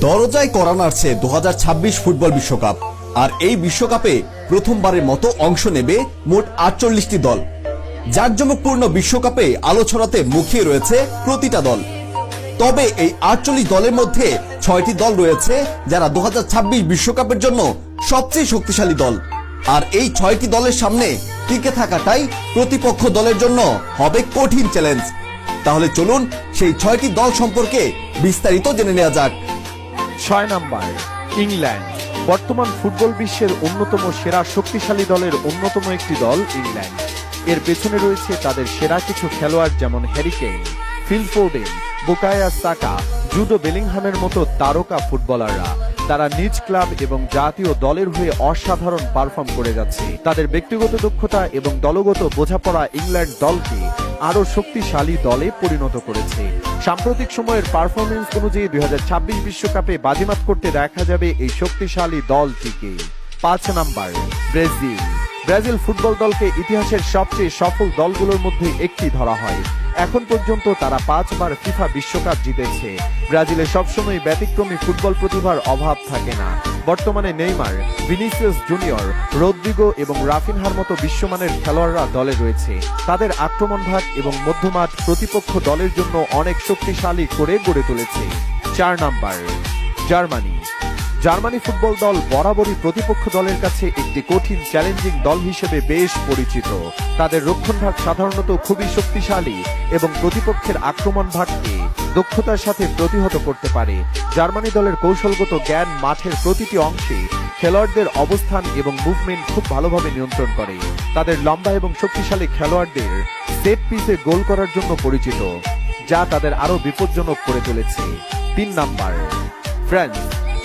দরজায় করা নাড়ছে দু ফুটবল বিশ্বকাপ। আর এই বিশ্বকাপে প্রথমবারের মতো অংশ নেবে মোট আটচল্লিশটি দল। জাঁকজমকপূর্ণ বিশ্বকাপে আলো ছড়াতে মুখিয়ে রয়েছে প্রতিটা দল। তবে এই আটচল্লিশ দলের মধ্যে ছয়টি দল রয়েছে যারা দু বিশ্বকাপের জন্য সবচেয়ে শক্তিশালী দল। আর এই ছয়টি দলের সামনে টিকে থাকাটাই প্রতিপক্ষ দলের জন্য হবে কঠিন চ্যালেঞ্জ তাহলে চলুন সেই ছয়টি দল সম্পর্কে বিস্তারিত জেনে নেওয়া যাক। ছয় নাম্বার, ইংল্যান্ড। বর্তমান ফুটবল বিশ্বের অন্যতম সেরা শক্তিশালী দলের অন্যতম একটি দল ইংল্যান্ড। এর পেছনে রয়েছে তাদের সেরা কিছু খেলোয়াড় যেমন Harry Kane Phil Foden, Bukayo Saka, Jude বেলিংহামের মতো তারকা ফুটবলাররা। তারা নিজ ক্লাব এবং জাতীয় দলের হয়ে অসাধারণ পারফর্ম করে যাচ্ছে। তাদের ব্যক্তিগত দক্ষতা এবং দলগত বোঝাপড়া ইংল্যান্ড দলকে আরও শক্তিশালী দলে পরিণত করেছে। সাম্প্রতিক সময়ের পারফরমেন্স অনুযায়ী দুই বিশ্বকাপে বাজিমাত করতে দেখা যাবে এই শক্তিশালী দলটিকে। পাঁচ নাম্বার, ব্রাজিল। ব্রাজিল ফুটবল দলকে ইতিহাসের সবচেয়ে সফল দলগুলোর মধ্যে একটি ধরা হয়। এখন পর্যন্ত তারা পাঁচবার ফিফা বিশ্বকাপ জিতেছে। ব্রাজিলে সবসময় ব্যতিক্রমী ফুটবল প্রতিভার অভাব থাকে না। বর্তমানে নেইমার, ভিনিসিয়াস জুনিয়র, রদ্রিগো এবং রাফিনহার মতো বিশ্বমানের খেলোয়াড়রা দলে রয়েছে। তাদের আক্রমণ ভাগ এবং মধ্যমাঠ প্রতিপক্ষ দলের জন্য অনেক শক্তিশালী করে গড়ে তুলেছে। চার নাম্বার, জার্মানি। জার্মানি ফুটবল দল বরাবরই প্রতিপক্ষ দলের কাছে একটি কঠিন চ্যালেঞ্জিং দল হিসেবে বেশ পরিচিত। তাদের রক্ষণভাগ সাধারণত খুবই শক্তিশালী এবং প্রতিপক্ষের আক্রমণ ভাগকে দক্ষতার সাথে প্রতিহত করতে পারে। জার্মানি দলের কৌশলগত জ্ঞান মাঠের প্রতিটি অংশে খেলোয়াড়দের অবস্থান এবং মুভমেন্ট খুব ভালোভাবে নিয়ন্ত্রণ করে। তাদের লম্বা এবং শক্তিশালী খেলোয়াড়দের সেট পিসে গোল করার জন্য পরিচিত, যা তাদের আরও বিপজ্জনক করে তুলেছে। তিন নাম্বার, ফ্রান্স।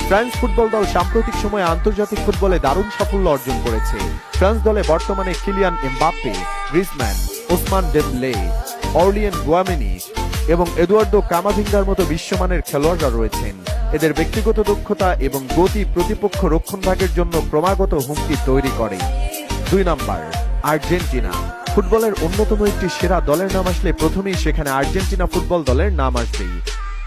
ফ্রান্স ফুটবল দল সাম্প্রতিক সময়ে আন্তর্জাতিক ফুটবলে দারুণ সাফল্য অর্জন করেছে। ফ্রান্স দলে বর্তমানে Kylian Mbappe Griezmann Ousmane Dembele Aurelien Tchouameni এবং এডুয়ার্ডো কামাভিঙ্গার মতো বিশ্বমানের খেলোয়াড়রা রয়েছেন। এদের ব্যক্তিগত দক্ষতা এবং গতি প্রতিপক্ষ রক্ষণভাগের জন্য ক্রমাগত হুমকি তৈরি করে। দুই নম্বর, আর্জেন্টিনা। ফুটবলের অন্যতম একটি সেরা দলের নাম আসলে প্রথমেই সেখানে আর্জেন্টিনা ফুটবল দলের নাম আসবেই।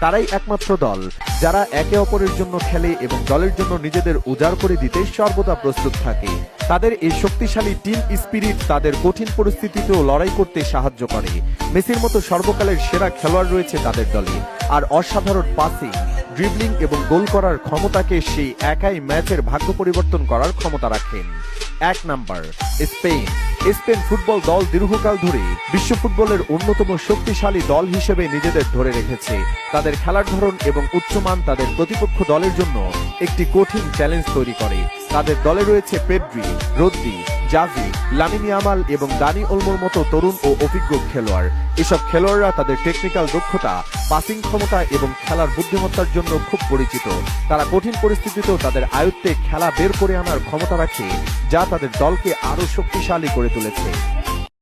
তারাই একমাত্র দল, যারা একে অপরের জন্য খেলে এবং দলের জন্য নিজেদের উজাড় করে দিতে সর্বদা প্রস্তুত থাকে। তাদের এই শক্তিশালী টিম স্পিরিট তাদের কঠিন পরিস্থিতিতেও লড়াই করতে সাহায্য করে। মেসির মতো সর্বকালের সেরা খেলোয়াড় রয়েছে তাদের দলে। আর অসাধারণ পাসিং ড্রিবলিং এবং গোল করার ক্ষমতাকে সেই একাই ম্যাচের ভাগ্য পরিবর্তন করার ক্ষমতা রাখেন। এক নাম্বার, স্পেন। স্পেন ফুটবল দল দীর্ঘকাল ধরে বিশ্ব ফুটবলের অন্যতম শক্তিশালী দল হিসেবে নিজেদের ধরে রেখেছে। তাদের খেলার ধরন এবং উচ্চমান তাদের প্রতিপক্ষ দলের জন্য একটি কঠিন চ্যালেঞ্জ তৈরি করে। তাদের দলে রয়েছে Pedri, Rodri Xavi, Lamine Yamal এবং দানি ওলমোর মতো তরুণ ও অভিজ্ঞ খেলোয়াড়। এসব খেলোয়াড়রা তাদের টেকনিক্যাল দক্ষতা পাসিং ক্ষমতা এবং খেলার বুদ্ধিমত্তার জন্য খুব পরিচিত। তারা কঠিন পরিস্থিতিতেও তাদের আয়ত্তে খেলা বের করে আনার ক্ষমতা রাখে, যা তাদের দলকে আরও শক্তিশালী করে তুলেছে।